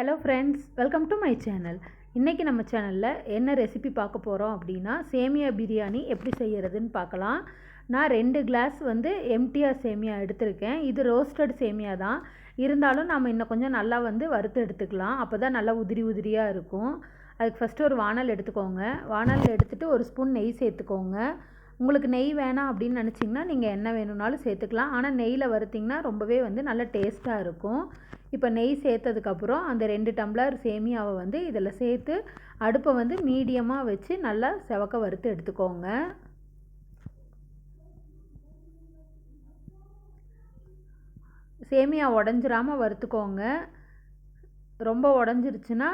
Hello friends welcome to my channel இன்றைக்கி நம்ம சேனலில் என்ன ரெசிபி பார்க்க போகிறோம் அப்படின்னா சேமியா பிரியாணி எப்படி செய்கிறதுன்னு பார்க்கலாம். நான் ரெண்டு கிளாஸ் வந்து எம்டிஆர் சேமியா எடுத்திருக்கேன். இது ரோஸ்டட் சேமியா தான். இருந்தாலும் நம்ம இன்னும் கொஞ்சம் நல்லா வந்து வறுத்து எடுத்துக்கலாம். அப்போ தான் நல்லா உதிரி உதிரியாக இருக்கும். அதுக்கு ஃபஸ்ட்டு ஒரு வானல் எடுத்துக்கோங்க. வானல் எடுத்துகிட்டு ஒரு ஸ்பூன் நெய் சேர்த்துக்கோங்க. உங்களுக்கு நெய் வேணாம் அப்படின்னு நினச்சிங்கன்னா நீங்கள் என்ன வேணும்னாலும் சேர்த்துக்கலாம். ஆனால் நெய்யில் வறுத்திங்கன்னா ரொம்பவே வந்து நல்ல டேஸ்ட்டாக இருக்கும். இப்போ நெய் சேர்த்ததுக்கப்புறம் அந்த ரெண்டு டம்ளர் சேமியாவை வந்து இதில் சேர்த்து அடுப்பை வந்து மீடியமாக வச்சு நல்லா செவக்க வறுத்து எடுத்துக்கோங்க. சேமியா உடஞ்சிராமல் வறுத்துக்கோங்க. ரொம்ப உடஞ்சிருச்சுன்னா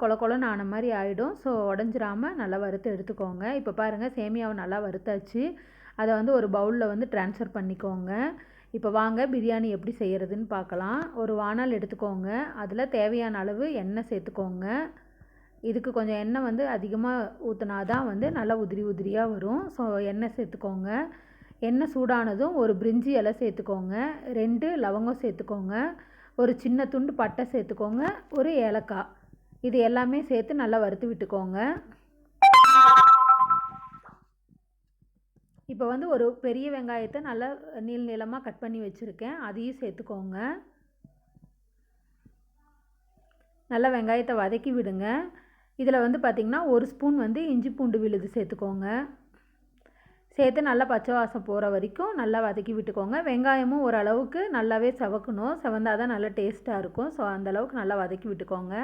கொல கொலன்னு ஆன மாதிரி ஆகிடும் ஸோ உடஞ்சிராமல் நல்லா வறுத்து எடுத்துக்கோங்க. இப்போ பாருங்கள் சேமியாவை நல்லா வறுத்தாச்சு. அதை வந்து ஒரு பவுலில் வந்து ட்ரான்ஸ்ஃபர் பண்ணிக்கோங்க. இப்போ வாங்க பிரியாணி எப்படி செய்கிறதுன்னு பார்க்கலாம் ஒரு வானால் எடுத்துக்கோங்க. அதில் தேவையான அளவு எண்ணெய் சேர்த்துக்கோங்க. இதுக்கு கொஞ்சம் எண்ணெய் வந்து அதிகமாக ஊற்றினா தான் வந்து நல்லா உதிரி உதிரியாக வரும். ஸோ எண்ணெய் சேர்த்துக்கோங்க. எண்ணெய் சூடானதும் ஒரு பிரிஞ்சி இலை சேர்த்துக்கோங்க. ரெண்டு லவங்கம் சேர்த்துக்கோங்க. ஒரு சின்ன துண்டு பட்டை சேர்த்துக்கோங்க ஒரு ஏலக்காய். இது எல்லாமே சேர்த்து நல்லா வறுத்து விட்டுக்கோங்க. இப்போ வந்து ஒரு பெரிய வெங்காயத்தை நல்லா நீள் நீளமாக கட் பண்ணி வச்சுருக்கேன். அதையும் சேர்த்துக்கோங்க. நல்லா வெங்காயத்தை வதக்கி விடுங்க. இதில் வந்து பார்த்திங்கன்னா ஒரு ஸ்பூன் வந்து இஞ்சி பூண்டு விழுது சேர்த்துக்கோங்க. சேர்த்து நல்லா பச்சை வாசம் போகிற வரைக்கும் நல்லா வதக்கி விட்டுக்கோங்க. வெங்காயமும் ஓரளவுக்கு நல்லாவே செவக்கணும். செவந்தால் தான் நல்லா டேஸ்ட்டாக இருக்கும். ஸோ அந்தளவுக்கு நல்லா வதக்கி விட்டுக்கோங்க.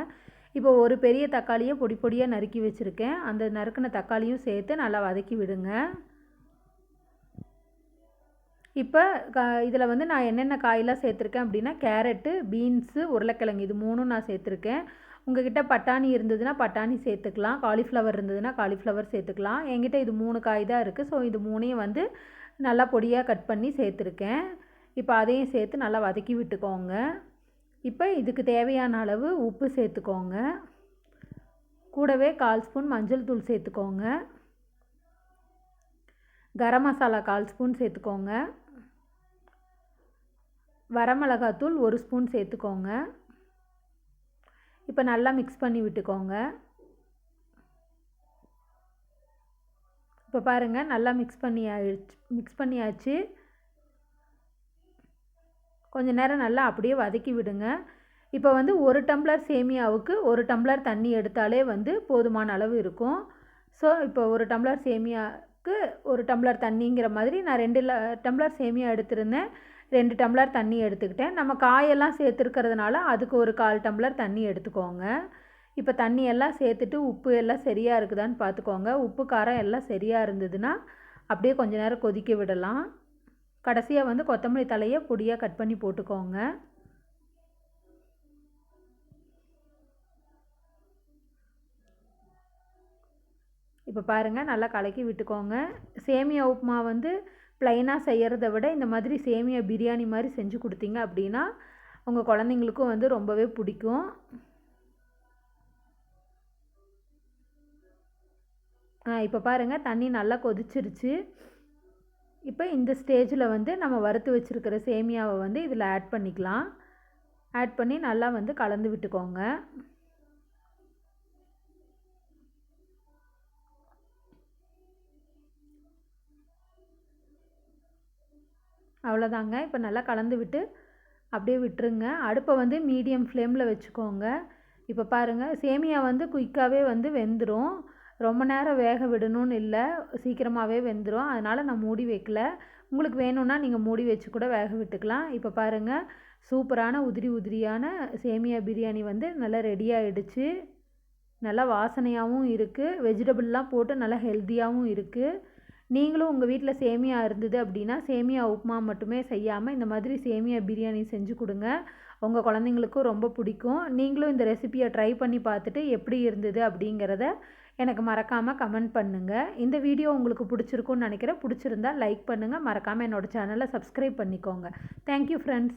இப்போ ஒரு பெரிய தக்காளியை பொடி பொடியாக நறுக்கி வச்சுருக்கேன். அந்த நறுக்கின தக்காளியும் சேர்த்து நல்லா வதக்கி விடுங்க. இப்போ க இதில் வந்து நான் என்னென்ன காயெல்லாம் சேர்த்துருக்கேன் அப்படின்னா கேரட்டு பீன்ஸு உருளைக்கிழங்கு இது மூணும் நான் சேர்த்துருக்கேன். உங்ககிட்ட பட்டாணி இருந்ததுன்னா பட்டாணி சேர்த்துக்கலாம். காலிஃப்ளவர் இருந்ததுன்னா காலிஃப்ளவர் சேர்த்துக்கலாம். என்கிட்ட இது மூணு காய் தான் இருக்குது ஸோ இது மூணையும் வந்து நல்லா பொடியாக கட் பண்ணி சேர்த்துருக்கேன். இப்போ அதையும் சேர்த்து நல்லா வதக்கி விட்டுக்கோங்க. இப்போ இதுக்கு தேவையான அளவு உப்பு சேர்த்துக்கோங்க. கூடவே கால் ஸ்பூன் மஞ்சள் தூள் சேர்த்துக்கோங்க. கரம் மசாலா கால் ஸ்பூன் சேர்த்துக்கோங்க. வரமிளகாத்தூள் ஒரு ஸ்பூன் சேர்த்துக்கோங்க. இப்போ நல்லா மிக்ஸ் பண்ணி விட்டுக்கோங்க. இப்போ பாருங்கள் நல்லா மிக்ஸ் பண்ணி ஆயிடுச்சு மிக்ஸ் பண்ணியாச்சு. கொஞ்சம் நேரம் நல்லா அப்படியே வதக்கி விடுங்க. இப்போ வந்து ஒரு டம்ளர் சேமியாவுக்கு ஒரு டம்ளர் தண்ணி எடுத்தாலே வந்து போதுமான அளவு இருக்கும். ஸோ இப்போ ஒரு டம்ளர் சேமியாவுக்கு ஒரு டம்ளர் தண்ணிங்கிற மாதிரி நான் ரெண்டு டம்ளர் சேமியா எடுத்திருந்தேன். ரெண்டு டம்ளர் தண்ணி எடுத்துக்கிட்டேன். நம்ம காயெல்லாம் சேர்த்துருக்கிறதுனால அதுக்கு ஒரு கால் டம்ளர் தண்ணி எடுத்துக்கோங்க. இப்போ தண்ணி எல்லாம் சேர்த்துட்டு உப்பு எல்லாம் சரியாக இருக்குதான்னு பார்த்துக்கோங்க உப்பு காரம் எல்லாம் சரியாக இருந்ததுன்னா அப்படியே கொஞ்ச நேரம் கொதிக்க விடலாம். கடைசியாக வந்து கொத்தமல்லி தலையை பொடியாக கட் பண்ணி போட்டுக்கோங்க. இப்போ பாருங்கள் நல்லா கலக்கி விட்டுக்கோங்க. சேமியா உப்புமா வந்து ப்ளைனாக செய்கிறத விட இந்த மாதிரி சேமியா பிரியாணி மாதிரி செஞ்சு கொடுத்தீங்க அப்படின்னா உங்கள் குழந்தைங்களுக்கும் வந்து ரொம்பவே பிடிக்கும். இப்போ பாருங்கள் தண்ணி நல்லா கொதிச்சிருச்சு. இப்போ இந்த ஸ்டேஜில் வந்து நம்ம வறுத்து வச்சுருக்கிற சேமியாவை வந்து இதில் ஆட் பண்ணிக்கலாம். ஆட் பண்ணி நல்லா வந்து கலந்து விட்டுக்கோங்க. அவ்வளோதாங்க. இப்போ நல்லா கலந்து விட்டு அப்படியே விட்டுருங்க. அடுப்பை வந்து மீடியம் ஃப்ளேமில் வச்சுக்கோங்க. இப்போ பாருங்கள் சேமியா வந்து குயிக்காகவே வந்து வெந்துடும் ரொம்ப நேரம் வேக விடணும்னு இல்லை. சீக்கிரமாகவே வெந்துடும் அதனால் நான் மூடி வைக்கல. உங்களுக்கு வேணும்னா நீங்கள் மூடி வச்சு கூட வேக விட்டுக்கலாம். இப்போ பாருங்கள் சூப்பரான உதிரி உதிரியான சேமியா பிரியாணி வந்து நல்லா ரெடி ஆகிடுச்சு நல்லா வாசனையாகவும் இருக்குது வெஜிடபிள்லாம் போட்டு நல்லா ஹெல்த்தியாகவும் இருக்குது நீங்களும் உங்கள் வீட்டில் சேமியா இருந்தது அப்படின்னா சேமியா உப்புமா மட்டுமே செய்யாமல் இந்த மாதிரி சேமியா பிரியாணி செஞ்சு கொடுங்க. உங்கள் குழந்தைங்களுக்கும் ரொம்ப பிடிக்கும். நீங்களும் இந்த ரெசிப்பியை ட்ரை பண்ணி பார்த்துட்டு எப்படி இருந்தது அப்படிங்கிறத எனக்கு மறக்காமல் கமெண்ட் பண்ணுங்கள் இந்த வீடியோ உங்களுக்கு பிடிச்சிருக்குன்னு நினைக்கிறேன். பிடிச்சிருந்தா லைக் பண்ணுங்கள் மறக்காமல் என்னோடய சேனலை சப்ஸ்கிரைப் பண்ணிக்கோங்க. Thank you friends